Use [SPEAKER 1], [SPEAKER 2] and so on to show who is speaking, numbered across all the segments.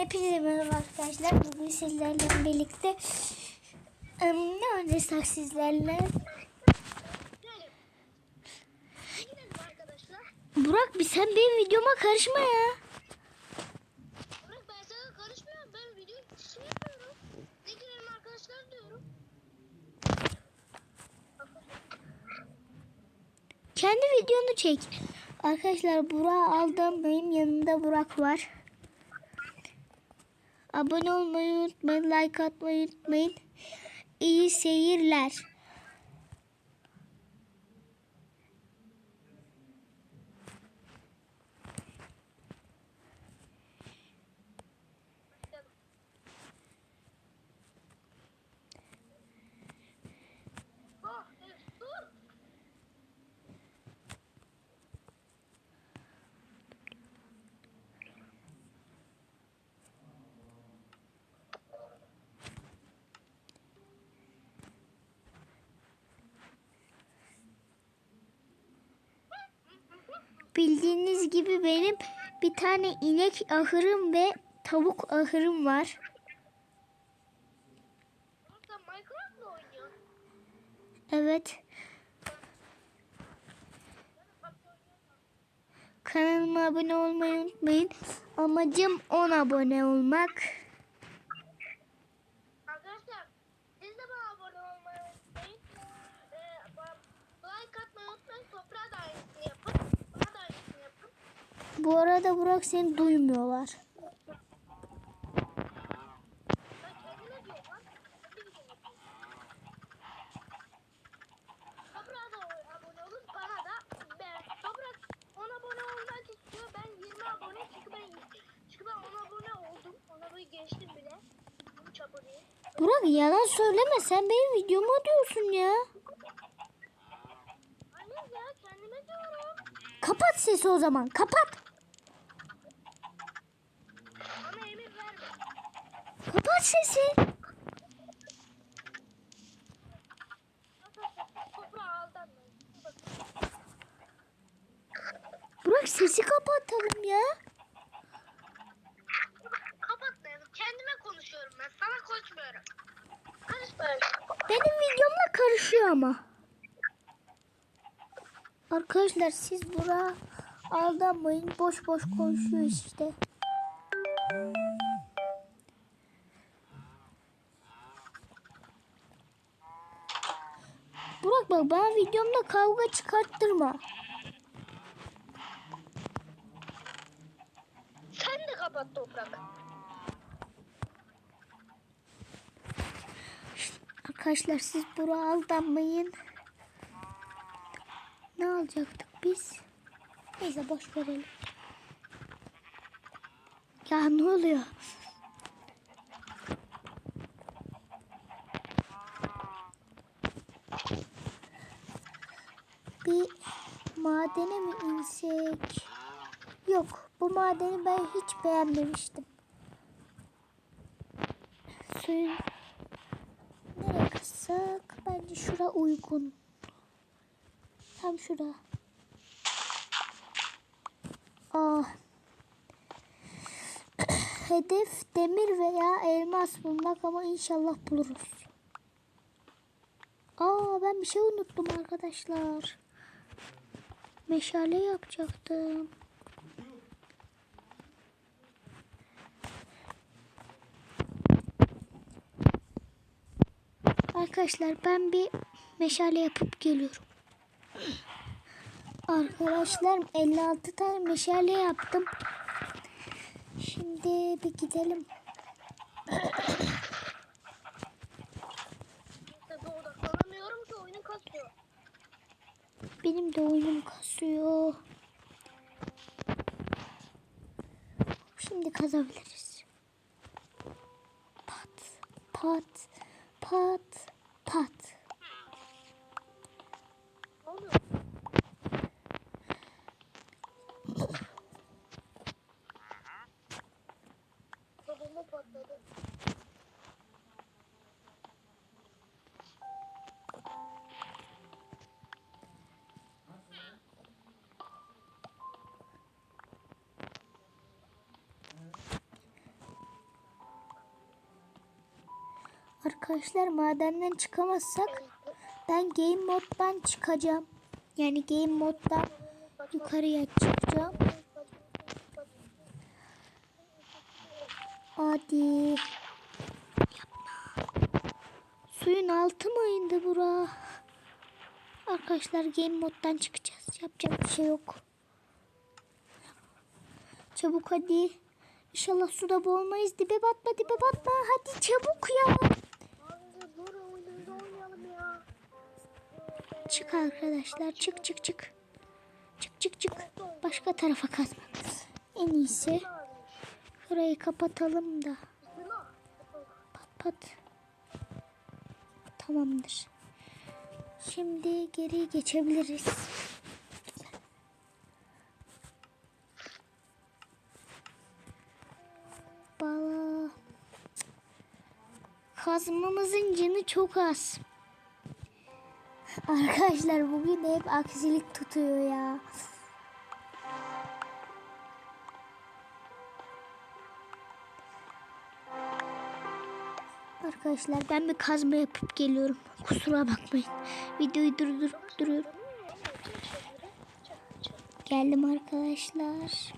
[SPEAKER 1] Hepinize merhaba arkadaşlar. Bugün sizlerle birlikte ne oynarsak sizlerle. Burak bir sen benim videoma karışma ya.
[SPEAKER 2] Bırak ben sana karışmıyorum. Ben video şey yapıyorum. Ne girelim arkadaşlar diyorum.
[SPEAKER 1] Kendi videonu çek. Arkadaşlar Burak'ı aldım. Benim yanında Burak var. Abone olmayı unutmayın. Like atmayı unutmayın. İyi seyirler. Bildiğiniz gibi benim bir tane inek ahırım ve tavuk ahırım var. Evet. Kanalıma abone olmayı unutmayın. Amacım 10 abone olmak.
[SPEAKER 2] Arkadaşlar siz de bana abone olmayı unutmayın. Ee, bana like atmayı unutmayın. Toprağa da aynısını yapın. Bana da aynısını yapın.
[SPEAKER 1] Bu arada Burak seni duymuyorlar.
[SPEAKER 2] Ben kendime diyorum lan. Kendi videomu yapıyorum. Toprağa da abone olun. Bana da ben. Toprak 10 abone olmak istiyor. Ben 20 abone çünkü ben çünkü ben 10 abone oldum. 10 abone geçtim bile. 13 aboneyim.
[SPEAKER 1] Burak yalan söyleme sen benim videomu diyorsun ya.
[SPEAKER 2] Hayır ya kendime diyorum.
[SPEAKER 1] Kapat sesi o zaman kapat. Sesi. Burak sesi kapatalım ya.
[SPEAKER 2] Kapatmayalım. Kendime konuşuyorum ben. Sana konuşmuyorum. Konuşmuyorum.
[SPEAKER 1] Benim videomla karışıyor ama. Arkadaşlar siz Burak'a aldanmayın. Boş boş konuşuyor işte. Bana videomda kavga çıkarttırma.
[SPEAKER 2] Sen de kapat toprak.
[SPEAKER 1] Arkadaşlar siz Burak'a aldanmayın. Ne alacaktık biz? Neyse boş verelim. Ya ne oluyor? Bir madene mi insek? Yok, bu madeni ben hiç beğenmemiştim. Suyun nereye kızsak? Bence şura uygun. Tam şura. Aa. Hedef demir veya elmas bulmak ama inşallah buluruz. Aa ben bir şey unuttum arkadaşlar. Meşale yapacaktım. Arkadaşlar ben bir meşale yapıp geliyorum. Arkadaşlar 56 tane meşale yaptım. Şimdi bir gidelim. Benim de oyunum kasıyor. Şimdi kazabiliriz. Pat, pat, pat, Arkadaşlar madenden çıkamazsak ben game moddan çıkacağım. Yani game moddan yukarıya çıkacağım. Hadi. Yapma. Suyun altı mı indi bura? Arkadaşlar game moddan çıkacağız. Yapacak bir şey yok. Çabuk hadi. İnşallah suda boğulmayız. Dibe batma dibe batma. Hadi çabuk ya. Çık arkadaşlar. Çık çık çık. Çık çık çık. Başka tarafa kazma. En iyisi burayı kapatalım da. Pat pat. Tamamdır. Şimdi geri geçebiliriz. Bala. Kazmamızın canı çok az. Arkadaşlar bugün de hep aksilik tutuyor ya. Arkadaşlar ben bir kazma yapıp geliyorum. Kusura bakmayın. Videoyu durdurup duruyorum. Geldim arkadaşlar.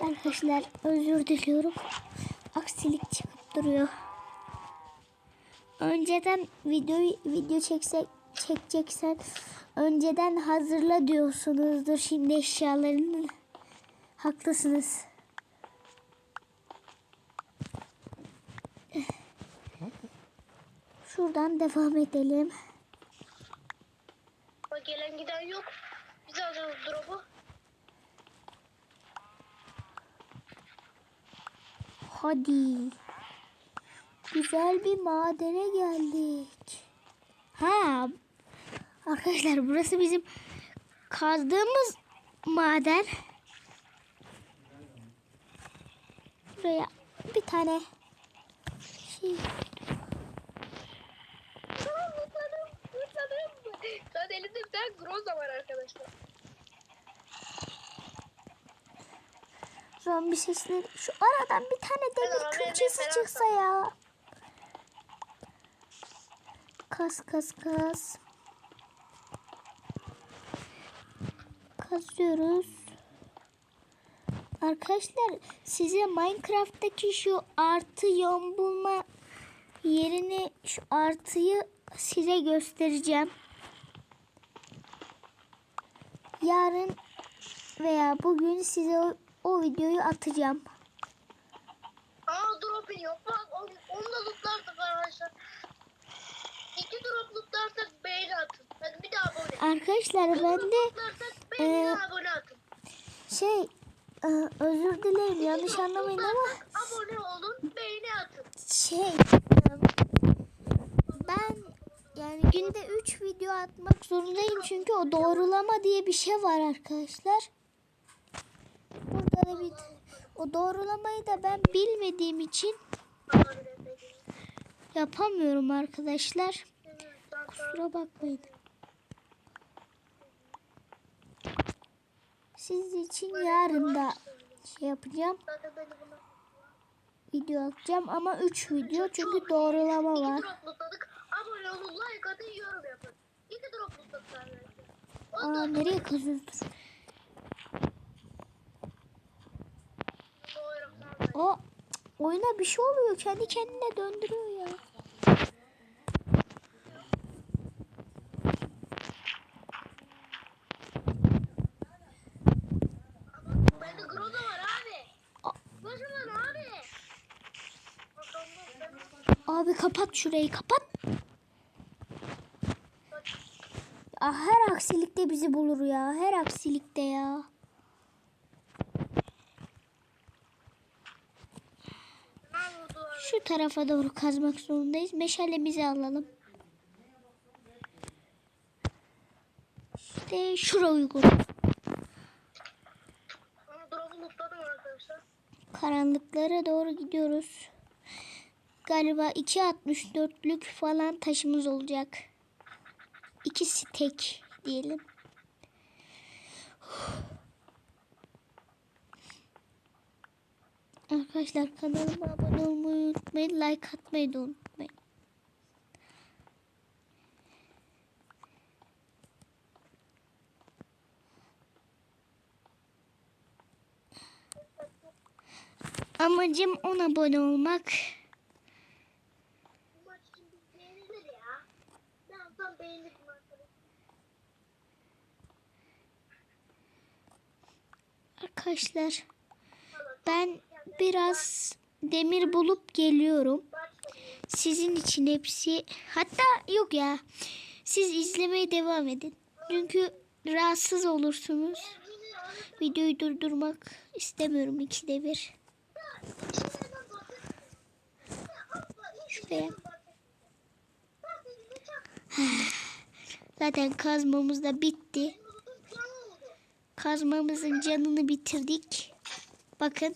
[SPEAKER 1] Arkadaşlar özür diliyorum. Aksilik çıkıp duruyor. Önceden videoyu video çeksek çekeceksen önceden hazırla diyorsunuzdur şimdi eşyalarını. Haklısınız. Şuradan devam edelim.
[SPEAKER 2] Gelen giden yok. Biz alacağız drop'u.
[SPEAKER 1] Hadi. Güzel bir madene geldik. Ha. Arkadaşlar burası bizim kazdığımız maden. Buraya bir tane şey
[SPEAKER 2] an elimde bir tane groza var arkadaşlar.
[SPEAKER 1] zombi sesleri. Şu aradan bir tane demir külçesi çıksa ya. Kas kas kas. Kazıyoruz. Arkadaşlar size Minecraft'taki şu artı yön bulma yerini şu artıyı size göstereceğim. Yarın veya bugün size o, o videoyu atacağım.
[SPEAKER 2] Aa drop iniyor. Bak onu, da lootlarsak arkadaşlar. Beğeni atın. Hadi bir daha abone.
[SPEAKER 1] Arkadaşlar ben de
[SPEAKER 2] beğeni
[SPEAKER 1] e,
[SPEAKER 2] abone atın.
[SPEAKER 1] şey e, özür dilerim yanlış anlamayın ama
[SPEAKER 2] abone olun, beğeni atın.
[SPEAKER 1] şey e, ben yani günde 3 video atmak zorundayım çünkü o doğrulama diye bir şey var arkadaşlar. Burada da bir o doğrulamayı da ben bilmediğim için yapamıyorum arkadaşlar. Kusura bakmayın. Siz için yarın da şey yapacağım. Video atacağım ama 3 video çünkü doğrulama var. Aa nereye
[SPEAKER 2] sonra-
[SPEAKER 1] O oyuna bir şey oluyor. Kendi kendine döndürüyor ya.
[SPEAKER 2] Bende Groza var abi. Groza var abi.
[SPEAKER 1] Abi kapat şurayı kapat. Ah, her aksilikte bizi bulur ya. Her aksilikte ya. Şu tarafa doğru kazmak zorundayız. Meşalemizi alalım. İşte şura uygun. Karanlıklara doğru gidiyoruz. Galiba 2.64'lük falan taşımız olacak. İkisi tek diyelim. Arkadaşlar kanalıma abone olmayı unutmayın. Like atmayı da unutmayın. Amacım 10 abone olmak.
[SPEAKER 2] Bu maç için bir beğenilir ya. Ben tam beğenirdim arkadaşlar.
[SPEAKER 1] Arkadaşlar ben biraz demir bulup geliyorum. Sizin için hepsi hatta yok ya. Siz izlemeye devam edin. Çünkü rahatsız olursunuz. Videoyu durdurmak istemiyorum ikide bir. Şuraya. Zaten kazmamız da bitti. Kazmamızın canını bitirdik. Bakın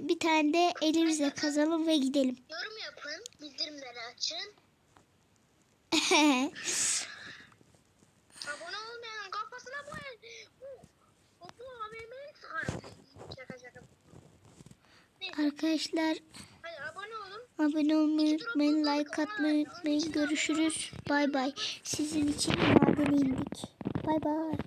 [SPEAKER 1] bir tane de elimizle kazalım ve gidelim.
[SPEAKER 2] Yorum yapın. Bildirimleri açın. Abone olmayanın kafasına bu bu bu AVM'yi sıkarım. Şaka şaka.
[SPEAKER 1] Arkadaşlar
[SPEAKER 2] hadi abone olun.
[SPEAKER 1] abone olmayı unutmayın. Like atmayı unutmayın. Görüşürüz. Bay bay. Sizin için madene indik. Bay bay.